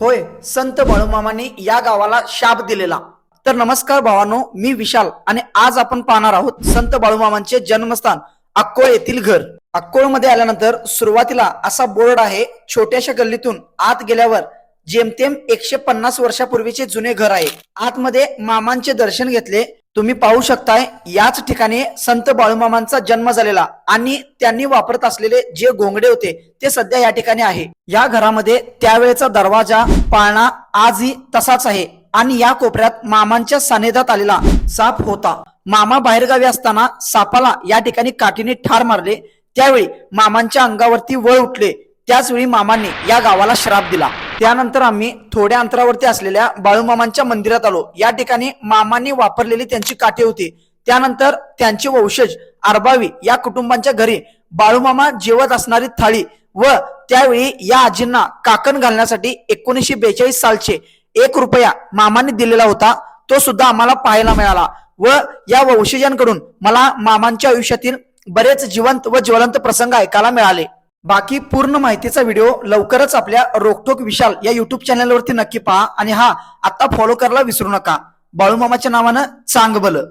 होय संत बाळूमामांनी या गावाला शाप दिलेला. तर नमस्कार भावानो मी विशाल आणि आज आपण पाहणार आहोत संत बाळूमामांचे जन्मस्थान अक्कोळ येथील घर. अक्कोळमध्ये आल्यानंतर सुरुवातीला असा बोर्ड आहे छोट्याशा गल्लीतून आत गेल्यावर जेमतेम एकशे पन्नास वर्षापूर्वीचे जुने घर आहे. आतमध्ये मामांचे दर्शन घेतले तुम्ही पाहू शकताय याच ठिकाणी संत बाळूमामांचा जन्म झालेला आणि त्यांनी वापरत असलेले जे गोंगडे होते ते सध्या या ठिकाणी आहे. या घरामध्ये त्यावेळेचा दरवाजा पाळणा आजही तसाच आहे आणि या कोपऱ्यात मामांच्या सानिध्यात आलेला साप होता. मामा बाहेरगावी असताना सापाला या ठिकाणी काठीने ठार मारले. त्यावेळी मामांच्या अंगावरती वळ उठले. त्याचवेळी मामांनी या गावाला श्राप दिला. त्यानंतर आम्ही थोड्या अंतरावरती असलेल्या बाळूमामांच्या मंदिरात आलो. या ठिकाणी मामांनी वापरलेली त्यांची काठी होती. त्यानंतर त्यांचे वंशज अरबावी या कुटुंबांच्या घरी बाळूमामा जेवत असणारी थाळी व त्यावेळी या आजींना काकण घालण्यासाठी एकोणीसशे बेचाळीस सालचे एक रुपया मामांनी दिलेला होता. तो सुद्धा आम्हाला पाहायला मिळाला व या वंशजांकडून मला मामांच्या आयुष्यातील बरेच जिवंत व ज्वलंत प्रसंग ऐकायला मिळाले. बाकी पूर्ण माहितीचा व्हिडिओ लवकरच आपल्या रोकटोक विशाल या युट्यूब चॅनलवरती नक्की पहा. आणि हा आता फॉलो करायला विसरू नका. बाळूमामाच्या नावानं चांग भलं